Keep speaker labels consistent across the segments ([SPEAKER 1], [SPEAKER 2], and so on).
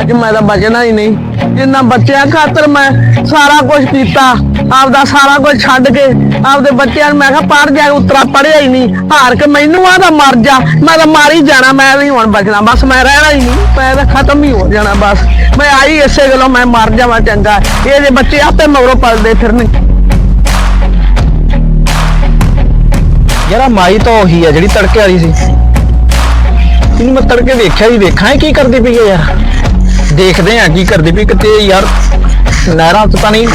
[SPEAKER 1] ਅੱਜ ਮੈਂ ਤਾਂ ਬਚਣਾ ਹੀ ਨਹੀਂ। ਜਿੰਨਾ ਬੱਚਿਆਂ ਖਾਤਰ ਮੈਂ ਸਾਰਾ ਕੁਝ ਕੀਤਾ। ਆਪਦਾ ਸਾਰਾ ਕੁਝ ਛੱਡ ਕੇ ਆਪਦੇ ਬੱਚਿਆਂ ਨੂੰ ਮੈਂ ਕਿਹਾ ਪੜ ਜਾ, ਉਤਰਾ ਪੜਿਆ ਹੀ ਨਹੀਂ। ਹਾਰ ਕੇ ਮੈਨੂੰ ਆਦਾ ਮਰ ਜਾ। ਮੈਂ ਤਾਂ ਮਾਰ ਹੀ ਜਾਣਾ, ਮੈਂ ਨਹੀਂ ਹੁਣ ਬਚਣਾ। ਬਸ ਮੈਂ ਰਹਿਣਾ ਹੀ ਨਹੀਂ। ਮੈਂ ਤਾਂ ਖਤਮ ਹੀ ਹੋ ਜਾਣਾ, ਬਸ। ਮੈਂ ਆਈ ਇਸੇ ਗੱਲੋਂ, ਮੈਂ ਮਰ ਜਾਵਾਂ ਚੰਗਾ। ਇਹ ਜੇ ਬੱਚੇ ਆਪੇ ਮਗਰੋਂ ਪਲਦੇ ਫਿਰਨ।
[SPEAKER 2] ਯਾਰ ਮਾਈ ਤਾਂ ਉਹੀ ਆ ਜਿਹੜੀ ਤੜਕੇ ਵਾਲੀ ਸੀ। ਇਹਨੂੰ ਮੈਂ ਤੜਕੇ ਵੇਖਿਆ ਹੀ ਵੇਖਾਂ, ਇਹ ਕੀ ਕਰਦੀ ਪਈ ਹੈ ਯਾਰ? ਦੇਖਦੇ ਆ ਕੀ ਕਰਦੀ ਪਈ ਕਿਤੇ ਯਾਰ। ਨਹਿਰਾਂ ਚ ਤਾਂ ਨਹੀਂ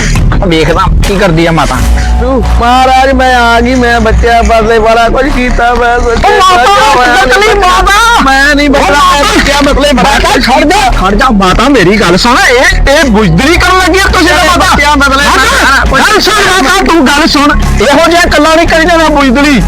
[SPEAKER 2] ਵੇਖਦਾ ਕੀ ਕਰਦੀ ਆ ਮਾਤਾ।
[SPEAKER 1] ਤੂੰ ਮਹਾਰਾਜ ਮੈਂ ਆ ਗਈ ਮੈਂ ਬੱਚਿਆਂ ਬਦਲੇ ਬੜਾ ਕੁਝ ਕੀਤਾ ਮੈਂ ਸੱਚੇ
[SPEAKER 2] ਬਦਲੀ ਮਾਤਾ।
[SPEAKER 1] ਮੈਂ ਨਹੀਂ ਬਦਲਾ ਮੈਂ ਬੱਚਿਆਂ ਬਦਲੇ ਬੜਾ
[SPEAKER 2] ਮਾਤਾ
[SPEAKER 1] ਕੁਝ
[SPEAKER 2] ਛੱਡ ਜਾ। ਖੜ ਜਾ ਮਾਤਾ ਮੇਰੀ ਗੱਲ ਸੁਣ ਇਹ ਇਹ ਬੁਜ਼ਦਰੀ ਕਰਨ ਲੱਗੀ ਆ ਤੁਸੀਂ ਤਾਂ ਮਾਤਾ।
[SPEAKER 1] ਬੱਚਿਆਂ ਬਦਲੇ
[SPEAKER 2] ਗੱਲ ਸੁਣ ਮਾਤਾ ਤੂੰ ਗੱਲ ਸੁਣ ਇਹੋ ਜਿਹਾ ਕੱਲਾ ਨਹੀਂ ਕਰੀ ਜਾਣਾ ਬੁਜ਼ਦਰੀ।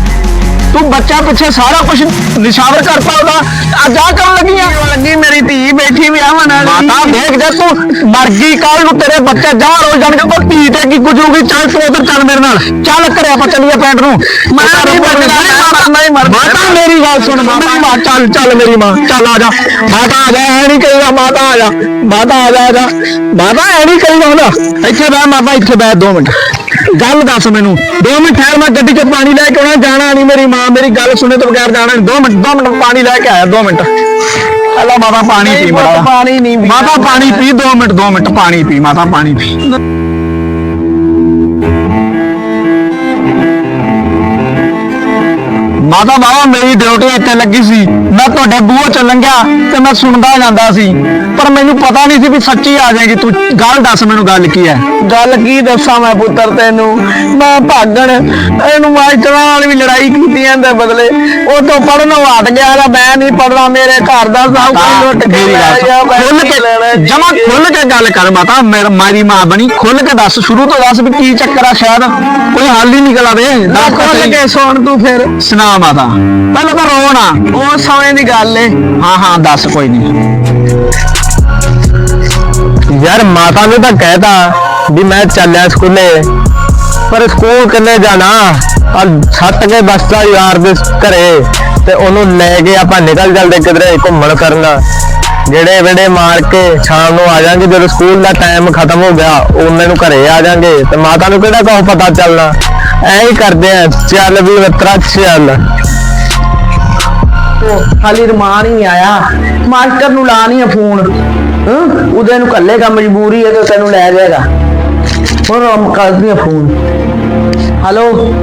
[SPEAKER 2] ਤੂੰ ਬੱਚਾ ਪਿੱਛੇ ਸਾਰਾ ਕੁਝ ਨਿਸ਼ਾਵਰ ਕਰਤਾ ਉਹਦਾ ਅੱਜ ਆ ਕਰਨ ਲੱਗੀ ਆ
[SPEAKER 1] ਲੱਗੀ ਮੇਰੀ ਧੀ ਬੈਠੀ ਵੀ ਆਵਣ ਵਾਲੀ
[SPEAKER 2] ਮਾਤਾ ਦੇਖ ਜੇ ਤੂੰ ਮਰ ਗਈ ਕੱਲ ਨੂੰ ਤੇਰੇ ਬੱਚੇ ਜਵਾਂ ਹੋ ਜਾਣਗੇ ਕੋਈ ਧੀ ਤੇ ਕੀ ਗੁਜੂਗੀ ਚੱਲ ਤੂੰ ਉਧਰ ਚੱਲ ਮੇਰੇ ਨਾਲ ਚੱਲ ਘਰੇ ਆਪਾਂ ਚੱਲੀਏ ਪਿੰਡ ਨੂੰ
[SPEAKER 1] ਮੈਂ ਨਹੀਂ ਮਰਨਾ, ਮੈਂ ਮਰਨਾ ਹੀ ਮਰਨਾ।
[SPEAKER 2] ਮਾਤਾ ਮੇਰੀ ਗੱਲ ਸੁਣ ਮਾਤਾ ਮਾਂ ਚੱਲ ਚੱਲ ਮੇਰੀ ਮਾਂ ਚੱਲ ਆ ਜਾ ਮਾਤਾ ਆ ਜਾ ਐ ਨਹੀਂ ਕਹੀਦਾ ਮਾਤਾ ਆ ਜਾ ਮਾਤਾ ਆ ਜਾ ਆ ਜਾ ਮਾਤਾ ਐ ਨਹੀਂ ਕਹੀਦਾ ਹੁੰਦਾ ਇੱਥੇ ਬਹਿ ਮਾਤਾ ਇੱਥੇ ਬਹਿ 2 ਮਿੰਟ ਗੱਲ ਦੱਸ ਮੈਨੂੰ। 2 ਮਿੰਟ ਠਹਿਰ ਮੈਂ ਗੱਡੀ 'ਚ ਪਾਣੀ ਲੈ ਕੇ ਆਉਣਾ ਜਾਣਾ ਨਹੀਂ ਮੇਰੀ ਮਾਂ ਮੇਰੀ ਗੱਲ ਸੁਣੇ ਤੋਂ ਬਗੈਰ ਜਾਣਾ ਨਹੀਂ 2 ਮਿੰਟ 2 ਮਿੰਟ ਪਾਣੀ ਲੈ ਕੇ ਆਇਆ 2 ਮਿੰਟ। ਹਲਾ ਮਾਤਾ ਪਾਣੀ ਪੀ ਮੜਾ
[SPEAKER 1] ਪਾਣੀ ਨਹੀਂ।
[SPEAKER 2] ਮਾਤਾ ਪਾਣੀ ਪੀ 2 ਮਿੰਟ 2 ਮਿੰਟ ਪਾਣੀ ਪੀ ਮਾਤਾ ਪਾਣੀ ਪੀ। ਮਾਤਾ ਬਾਬਾ ਮੇਰੀ ਡਿਊਟੀ ਇੱਥੇ ਲੱਗੀ ਸੀ। ਮੈਂ ਤੁਹਾਡੇ ਬੂਹੋਂ ਚ ਲੰਘਿਆ ਤੇ ਮੈਂ ਸੁਣਦਾ ਜਾਂਦਾ ਸੀ। ਪਰ ਮੈਨੂੰ ਪਤਾ ਨਹੀਂ ਸੀ ਵੀ ਸੱਚੀ ਆ ਜਾਏਗੀ। ਤੂੰ ਗੱਲ ਦੱਸ ਮੈਨੂੰ ਗੱਲ ਕੀ ਹੈ?
[SPEAKER 1] ਗੱਲ ਕੀ ਦੱਸਾਂ ਮੈਂ ਪੁੱਤਰ ਤੈਨੂੰ? ਮੈਂ ਭਾਗਣ। ਇਹਨੂੰ ਮਾਸਟਰਾਂ ਨਾਲ ਵੀ ਲੜਾਈ ਕੀਤੀ ਜਾਂਦੇ ਬਦਲੇ। ਉਹ ਤੋਂ ਪੜਨੋਂ ਹਟ ਗਿਆ ਗਾ, ਮੈਂ ਨਹੀਂ ਪੜਨਾ ਮੇਰੇ ਘਰ ਦਾ ਸਭ ਕੁਝ ਲੁੱਟ ਕੇ
[SPEAKER 2] ਮੇਰੀ
[SPEAKER 1] ਲੈ ਗਿਆ। ਮੈਂ
[SPEAKER 2] ਖੁੱਲ
[SPEAKER 1] ਕੀ ਲੈਣਾ
[SPEAKER 2] ਕੇ
[SPEAKER 1] ਜੀ?
[SPEAKER 2] ਜਮਾ ਖੁੱਲ ਕੇ ਗੱਲ ਕਰ ਮਾਤਾ ਮੇਰ- ਮੇਰੀ ਮਾਂ ਬਣੀ। ਖੁੱਲ ਕੇ ਦੱਸ ਸ਼ੁਰੂ ਤੋਂ ਦੱਸ ਵੀ ਕੀ ਚੱਕਰ ਆ ਸ਼ਾਇਦ। ਕੋਈ ਹੱਲ ਹੀ ਨਿਕਲ ਆਵੇ ਦੱਸ ਤਾਂ
[SPEAKER 1] ਖੁੱਲ
[SPEAKER 2] ਸਹੀ।
[SPEAKER 1] ਕੇ ਸੁਣ ਤੂੰ ਫਿਰ।
[SPEAKER 2] ਸੁਣਾ ਮਾਤਾ। ਪਹਿਲਾਂ ਤਾਂ ਰੋ ਨਾ।
[SPEAKER 1] ਉਹ ਸਮੇਂ ਦੀ ਗੱਲ ਏ।
[SPEAKER 2] ਹਾਂ ਹਾਂ ਦੱਸ ਕੋਈ ਨਹੀਂ ਯਾਰ ਮਾਤਾ ਨੇ ਤਾਂ ਕਹਿਤਾ ਵੀ ਮੈਂ ਚੱਲਿਆ ਸਕੂਲੇ। ਪਰ ਸਕੂਲ ਕਿੰਨੇ ਜਾਣਾ? ਆ ਛੱਤ ਕੇ ਬਸਤਾ ਯਾਰ ਦੇ ਘਰੇ। ਤੇ ਉਹਨੂੰ ਲੈ ਕੇ ਆਪਾਂ ਨਿਕਲ ਜਾਂਦੇ ਕਿਧਰੇ ਘੁੰਮਣ ਕਰਨ ਜਿਹੜੇ ਵੇੜੇ ਮਾਰ ਕੇ ਸ਼ਾਮ ਨੂੰ ਆ ਜਾਾਂਗੇ। ਜਦੋਂ ਸਕੂਲ ਦਾ ਟਾਈਮ ਖਤਮ ਹੋ ਗਿਆ ਉਹਨਾਂ ਨੂੰ ਘਰੇ ਆ ਜਾਾਂਗੇ। ਤੇ ਮਾਤਾ ਨੂੰ ਕਿਹੜਾ ਕੋ ਪਤਾ ਚੱਲਣਾ? ਐਂ ਹੀ ਕਰਦੇ ਆ, ਚੱਲ ਵੀ ਮਿੱਤਰਾ, ਚੱਲ।
[SPEAKER 1] ਹਾਲੀ ਰਮਾਨ ਹੀ ਆਇਆ। ਮਾਸਟਰ ਨੂੰ ਲਾਣੀ ਆ ਫੋਨ। ਹਾਂ? ਉਹਦੇ ਨੂੰ ਕੱਲੇਗਾ ਮਜਬੂਰੀ ਹੈ ਤੇ ਤੈਨੂੰ ਲੈ ਜਾਏਗਾ। ਹੁਣ ਹਮ ਕਰਦੀ ਆ ਫੋਨ। ਹੈਲੋ?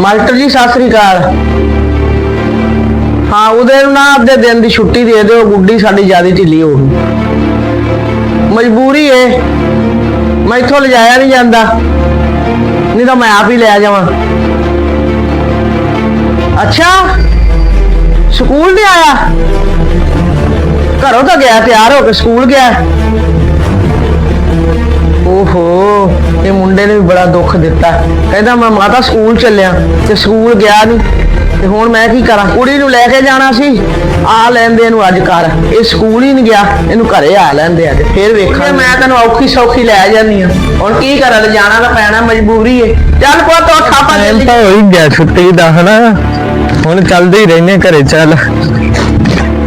[SPEAKER 1] ਮਾਸਟਰ ਜੀ, ਸਤਿ ਸ੍ਰੀ ਅਕਾਲ। ਹਾਂ, ਉਹਦੇ ਨੂੰ ਨਾ ਅੱਧੇ ਦਿਨ ਦੀ ਛੁੱਟੀ ਦੇ ਦਿਓ, ਗੁੱਡੀ ਸਾਡੀ ਜ਼ਿਆਦਾ ਢਿੱਲੀ ਹੋ ਗਈ। ਮਜਬੂਰੀ ਏ। ਮੈਂ ਇੱਥੋਂ ਲਿਜਾਇਆ ਨਹੀਂ ਜਾਂਦਾ। ਨਹੀਂ ਤਾਂ ਮੈਂ ਆਪ ਹੀ ਲੈ ਜਾਵਾਂ। ਅੱਛਾ, ਸਕੂਲ ਨਹੀਂ ਆਇਆ? ਘਰੋਂ ਤਾਂ ਗਿਆ, ਤਿਆਰ ਹੋ ਕੇ ਸਕੂਲ ਗਿਆ। ਓਹੋ, ਇਹ ਮੁੰਡੇ ਨੇ ਵੀ ਬੜਾ ਦੁੱਖ ਦਿੱਤਾ। ਕਹਿੰਦਾ ਮੈਂ ਮਾਤਾ ਸਕੂਲ ਚੱਲਿਆ, ਤੇ ਸਕੂਲ ਗਿਆ ਨਹੀਂ ਤੇ ਹੁਣ ਮੈਂ ਕੀ ਕਰਾਂ? ਕੁੜੀ ਨੂੰ ਲੈ ਕੇ ਜਾਣਾ ਸੀ। ਆ ਲੈਂਦੇ ਇਹਨੂੰ ਅੱਜ ਕਰ ਇਹ ਸਕੂਲ ਹੀ ਨਹੀਂ ਗਿਆ, ਇਹਨੂੰ ਘਰੇ ਆ ਲੈਂਦੇ ਅੱਜ। ਫੇਰ ਵੇਖਾਂ ਮੈਂ ਤੈਨੂੰ ਔਖੀ ਸੌਖੀ ਲੈ ਜਾਨੀ ਆ ਹੁਣ ਕੀ ਕਰਾਂ ਤੇ ਜਾਣਾ ਤਾਂ ਪੈਣਾ ਮਜਬੂਰੀ ਏ। ਚੱਲ ਪੁੱਤ ਉੱਠ ਆਪਾਂ
[SPEAKER 2] ਟਾਈਮ। ਤਾਂ ਹੋ ਹੀ ਗਿਆ ਛੁੱਟੀ ਦਾ ਹਨਾ? ਹੁਣ ਚੱਲਦੇ ਹੀ ਰਹਿੰਦੇ ਘਰੇ ਚੱਲ।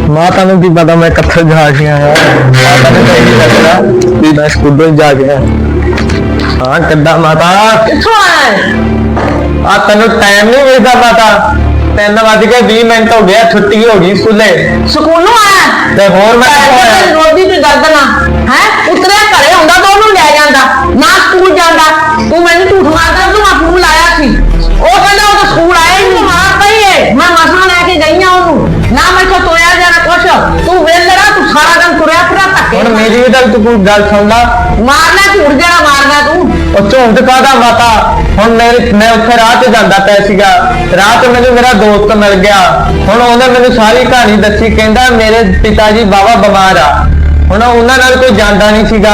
[SPEAKER 2] ਮਾਤਾ ਨੂੰ ਕੀ ਪਤਾ ਮੈਂ ਕਿੱਥੇ ਜਾ ਕੇ ਆਇਆ। ਮਾਤਾ ਨੂੰ ਤਾਂ ਇਹ ਲੱਗਦਾ ਵੀ ਮੈਂ ਸਕੂਲੋਂ ਹੀ ਜਾ ਕੇ ਆਇਆ। ਹਾਂ ਕਿੱਦਾਂ ਮਾਤਾ?
[SPEAKER 1] ਕਿੱਥੋਂ ਆਇਆ
[SPEAKER 2] ਆ ਤੈਨੂੰ ਟਾਈਮ ਨਹੀਂ ਮਿਲਦਾ ਮਾਤਾ। ਤਿੰਨ ਵੱਜ ਕੇ 20 ਮਿੰਟ ਹੋ ਗਿਆ ਛੁੱਟੀ ਹੋ ਗਈ ਸਕੂਲੇ।
[SPEAKER 1] ਸਕੂਲੋਂ ਆਇਆ?
[SPEAKER 2] ਤੇ ਹੋਰ ਮੈਂ ਕਿੱਥੋਂ ਆਇਆ?
[SPEAKER 1] ਰੋਦੀ ਤੇ ਦਰਦ ਨਾ ਹੈ? ਉਤਰਿਆ ਘਰੇ ਹੁੰਦਾ ਤਾਂ ਉਹਨੂੰ ਲੈ ਨਾ ਸਕੂਲ ਜਾਂਦਾ। ਤੂੰ ਮੈਨੂੰ ਝੂਠ ਮਾਰਦਾ ਤੂੰ ਮੈਂ ਫੋਨ ਲਾਇਆ ਸੀ। ਉਹ ਕਹਿੰਦਾ ਉਹ ਤਾਂ ਸਕੂਲ ਆਇਆ ਹੀ ਨਹੀਂ ਮਾਰ ਪਈ ਏ। ਮੈਂ ਮਸਾਂ ਲੈ ਕੇ ਗਈ ਆ ਉਹਨੂੰ। ਨਾ ਮੈਥੋਂ ਤੋਇਆ ਜਾਣਾ ਕੁਛ। ਤੂੰ ਵੇਲੜਾ ਤੂੰ ਸਾਰਾ ਦਿਨ ਤੁਰਿਆ ਫਿਰਿਆ ਧੱਕੇ
[SPEAKER 2] ਹੁਣ ਮੇਰੀ ਵੀ ਤਾਂ ਤੂੰ ਕੋਈ ਗੱਲ ਸੁਣ ਲਾ।
[SPEAKER 1] ਮਾਰਨਾ ਝੂਠ ਜਿਹੜਾ ਮਾਰਨਾ ਤੂੰ।
[SPEAKER 2] ਉਹ ਝੂਠ ਕਾਦਾ ਮਾਤਾ ਹੁਣ ਮੇਰੇ ਮੈਂ ਉੱਥੇ ਰਾਹ ਤੇ ਜਾਂਦਾ ਪਿਆ ਸੀਗਾ। ਰਾਹ ਤੇ ਮੈਨੂੰ ਮੇਰਾ ਦੋਸਤ ਮਿਲ ਗਿਆ। ਹੁਣ ਉਹਨੇ ਮੈਨੂੰ ਸਾਰੀ ਕਹਾਣੀ ਦੱਸੀ ਕਹਿੰਦਾ ਮੇਰੇ ਪਿਤਾ ਜੀ ਬਾਬਾ ਬਿਮਾਰ ਆ। ਹੁਣ ਉਹਨਾਂ ਨਾਲ ਕੋਈ ਜਾਂਦਾ ਨਹੀਂ ਸੀਗਾ।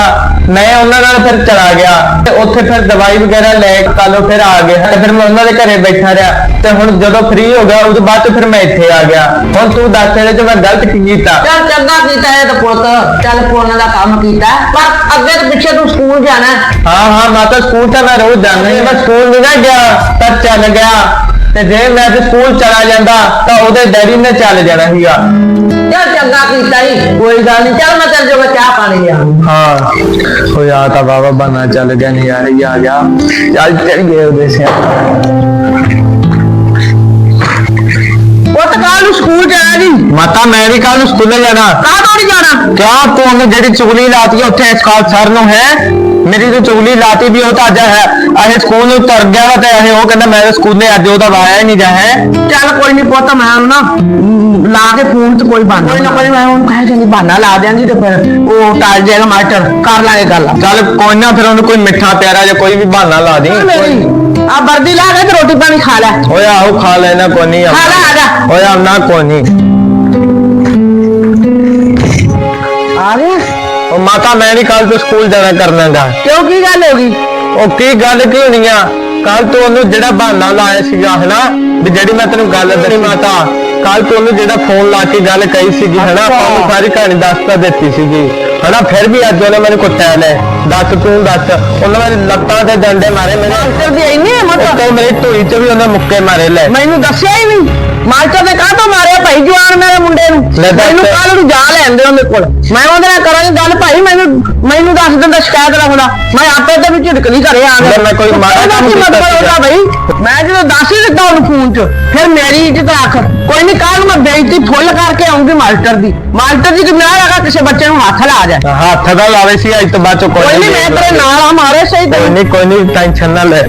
[SPEAKER 2] ਮੈਂ ਉਹਨਾਂ ਨਾਲ ਫਿਰ ਚਲਾ ਗਿਆ ਤੇ ਉੱਥੇ ਫਿਰ ਦਵਾਈ ਵਗੈਰਾ ਲੈ ਕੇ ਕੱਲੋਂ ਫਿਰ ਆ ਗਿਆ ਤੇ ਫਿਰ ਮੈਂ ਉਹਨਾਂ ਦੇ ਘਰੇ ਬੈਠਾ ਰਿਹਾ ਤੇ ਹੁਣ ਜਦੋਂ ਫ੍ਰੀ ਹੋ ਗਿਆ ਉਸ ਤੋਂ ਬਾਅਦ ਫਿਰ ਮੈਂ ਇੱਥੇ ਆ ਗਿਆ। ਹੁਣ ਤੂੰ ਦੱਸ ਇਹਦੇ 'ਚ ਮੈਂ ਗਲਤ ਕੀ ਕੀਤਾ?
[SPEAKER 1] ਚੱਲ ਚੰਗਾ ਕੀਤਾ ਇਹ ਤਾਂ ਪੁੱਤ। ਚੱਲ ਪੁੰਨ ਦਾ ਕੰਮ ਕੀਤਾ। ਪਰ ਅੱਗੇ ਤੇ ਪਿੱਛੇ ਤੂੰ ਸਕੂਲ ਜਾਣਾ। ਹੈ।
[SPEAKER 2] ਹਾਂ ਹਾਂ ਮੈਂ ਤਾਂ ਸਕੂਲ ਤਾਂ ਮੈਂ ਰੋਜ਼ ਜਾਂਦਾ ਹੀ। ਮੈਂ ਸਕੂਲ ਨਹੀਂ ਨਾ ਗਿਆ ਤਾਂ ਚੱਲ ਗਿਆ। ਤੇ ਜੇ ਮੈਂ ਸਕੂਲ ਚਲਾ ਜਾਂਦਾ ਤਾਂ ਉਹਦੇ ਡੈਡੀ ਨੇ ਚੱਲ ਜਾਣਾ ਸੀਗਾ।
[SPEAKER 1] ਚੱਲ ਚੰਗਾ ਕੀਤਾ ਹੀ ਕੋਈ ਗੱਲ ਨਹੀਂ ਚੱਲ ਮੈਂ ਤੇਰੇ ਜੋਗਾ ਚਾਹ ਪਾਣੀ ਲਿਆ
[SPEAKER 2] ਹਾਂ। ਉਹ ਆ ਤਾਂ ਬਾਬਾ ਬਣਾ ਚੱਲ ਗਿਆ ਨਹੀਂ ਯਾਰ ਆ ਗਿਆ। ਚੱਲ ਚੱਲ ਗਏ ਉਹਦੇ ਸਿਆ
[SPEAKER 1] ਪੁੱਤ ਕੱਲ ਨੂੰ ਸਕੂਲ ਜਾਣਾ ਜੀ।
[SPEAKER 2] ਮਾਤਾ ਮੈਂ ਵੀ ਕੱਲ ਨੂੰ ਸਕੂਲੇ ਜਾਣਾ।
[SPEAKER 1] ਕਾਹ ਤੋਂ ਨਹੀਂ ਜਾਣਾ?
[SPEAKER 2] ਕਿਆ ਤੂੰ ਜਿਹੜੀ ਚੁਗਲੀ ਲਾਤੀ ਉੱਥੇ ਸਕਾਲ ਸਰ ਨੂੰ ਹੈ? ਮੇਰੀ ਜੋ ਚੁਗਲੀ ਲਾਤੀ ਵੀ ਉਹ ਤਾਂ ਅੱਜ ਹੈ ਇਹ ਸਕੂਲ ਨੂੰ ਤੁਰ ਗਿਆ ਵਾ ਤੇ ਇਹ ਉਹ ਕਹਿੰਦਾ ਮੈਂ ਤਾਂ ਸਕੂਲੇ ਅੱਜ ਉਹਦਾ ਵਾਇਆ ਹੀ ਨਹੀਂ ਜਾ ਹੈ
[SPEAKER 1] ਚੱਲ ਕੋਈ ਨਹੀਂ ਪੁੱਤ ਮੈਂ ਉਹਨੂੰ ਨਾ ਮ, ਲਾ ਕੇ ਫੋਨ 'ਚ ਕੋਈ ਬਹਾਨਾ ਕੋਈ ਨਾ ਕੋਈ ਮੈਂ ਉਹਨੂੰ ਕਹਿ ਜਾਂਦੀ ਬਹਾਨਾ ਲਾ ਦਿਆਂਗੀ ਤੇ ਫਿਰ ਉਹ ਟਾਲ ਜਾਏਗਾ ਮਾਸਟਰ ਕਰ ਲਾਂਗੇ ਗੱਲ
[SPEAKER 2] ਚੱਲ ਕੋਈ ਨਾ ਫਿਰ ਉਹਨੂੰ ਕੋਈ ਮਿੱਠਾ ਪਿਆਰਾ ਜਾਂ ਕੋਈ ਵੀ ਬਹਾਨਾ ਲਾ ਦੀ
[SPEAKER 1] ਮੇਰੀ ਆ ਵਰਦੀ ਲਾ ਕੇ ਤੇ ਰੋਟੀ ਪਾਣੀ ਖਾ ਲੈ
[SPEAKER 2] ਓਏ ਆਹੋ ਖਾ ਲੈਣਾ ਕੋਈ ਨਹੀਂ
[SPEAKER 1] ਖਾ ਲੈ ਆ ਜਾ
[SPEAKER 2] ਓਏ ਆਉਣਾ ਕੋਈ ਨਹੀਂ
[SPEAKER 1] ਆ ਗਿਆ
[SPEAKER 2] ਉਹ ਮਾਤਾ ਮੈਂ ਨਹੀਂ ਕੱਲ ਤੋਂ ਸਕੂਲ ਜਾਣਾ ਕਰਨਾਗਾ।
[SPEAKER 1] ਕਿਉਂ ਕੀ ਗੱਲ ਹੋ ਗਈ?
[SPEAKER 2] ਉਹ ਕੀ ਗੱਲ ਕੀ ਹੋਣੀ ਆ? ਕੱਲ ਤੋਂ ਉਹਨੂੰ ਜਿਹੜਾ ਬਹਾਨਾ ਲਾਇਆ ਸੀਗਾ ਹਨਾ? ਵੀ ਜਿਹੜੀ ਮੈਂ ਤੈਨੂੰ ਗੱਲ ਦੱਸੀ ਮਾਤਾ ਕੱਲ ਤੋਂ ਉਹਨੂੰ ਜਿਹੜਾ ਫੋਨ ਲਾ ਕੇ ਗੱਲ ਕਹੀ ਸੀਗੀ ਹਨਾ? ਆਪਾਂ ਉਹਨੂੰ ਸਾਰੀ ਕਹਾਣੀ ਦੱਸ ਤਾਂ ਦਿੱਤੀ ਸੀਗੀ। ਹਨਾ? ਫਿਰ ਵੀ ਅੱਜ ਉਹਨੇ ਮੈਨੂੰ ਕੁੱਟਿਆ ਲੈ ਦੱਸ ਤੂੰ ਦੱਸ। ਉਹਨੇ ਮੇਰੇ ਲੱਤਾਂ ਤੇ ਡੰਡੇ ਮਾਰੇ ਮੇਰੇ
[SPEAKER 1] ਮਾਸਟਰ ਦੀ ਇੰਨੀ ਹਿੰਮਤ
[SPEAKER 2] ਉੱਤੋਂ ਮੇਰੀ ਢੂਈ 'ਚ ਵੀ ਉਹਨੇ ਮੁੱਕੇ ਮਾਰੇ ਲੈ।
[SPEAKER 1] ਮੈਨੂੰ ਦੱਸਿਆ ਹੀ ਨਹੀਂ। ਮਾਸਟਰ ਨੇ ਕਾਹ ਤੋਂ ਮਾਰਿਆ ਭਾਈ ਜਵਾਨ ਮੇਰੇ ਮੁੰਡੇ ਨੂੰ?
[SPEAKER 2] ਲੈ ਦੱਸ।
[SPEAKER 1] ਮੈਨੂੰ ਕੱਲ ਨੂੰ ਜਾ ਲੈਂਦੇ ਉਹਦੇ ਕੋਲ। ਮੈਂ ਉਹਦੇ ਨਾਲ ਕਰਾਂਗੀ ਗੱਲ ਭਾਈ ਮੈਨੂੰ ਮੈਨੂੰ ਦੱਸ ਦਿੰਦਾ ਸ਼ਿਕਾਇਤ ਰੱਖਦਾ। ਮੈਂ ਆਪੇ ਤੇ ਵੀ ਝਿੜਕ ਨਹੀਂ ਘਰੇ ਆ ਗਿਆ
[SPEAKER 2] ਲੈ ਮੈਂ ਕੋਈ ਮਾੜਾ
[SPEAKER 1] ਉਹਦਾ
[SPEAKER 2] ਕੰਮ
[SPEAKER 1] ਕੀ
[SPEAKER 2] ਕੀਤਾ
[SPEAKER 1] ਮਤਲਬ
[SPEAKER 2] ਸੀਗਾ।
[SPEAKER 1] ਉਹਦਾ ਭਾਈ? ਮੈਂ ਜਦੋਂ ਦੱਸ ਹੀ ਦਿੱਤਾ ਉਹਨੂੰ ਫੋਨ 'ਚ ਫਿਰ ਮੇਰੀ ਇੱਜ਼ਤ ਰੱਖ ਕੋਈ ਨਹੀਂ ਕੱਲ ਮੈਂ ਬੇਇੱਜ਼ਤੀ ਫੁੱਲ ਕਰਕੇ ਆਉਂਗੀ ਮਾਸਟਰ ਦੀ। ਮਾਸਟਰ ਜੀ ਕਿ ਮੈਂ ਲਗਾ ਕਿਸੇ ਬੱਚੇ ਨੂੰ ਹੱਥ ਲਾ ਜਾ
[SPEAKER 2] ਹੱਥ ਦਾ ਲਾਵੇ ਸੀ ਅੱਜ ਤੋਂ ਬਾਅਦ ਚ ਕੋਈ
[SPEAKER 1] ਕੋਈ ਨਹੀਂ ਮੈਂ ਤੇਰੇ ਨਾਲ ਆ ਮਾਰੇ ਸਹੀ
[SPEAKER 2] ਕੋਈ
[SPEAKER 1] ਤੇ
[SPEAKER 2] ਨਹੀਂ ਕੋਈ ਨਹੀਂ ਟੈਨਸ਼ਨ ਨਾ ਲੈ।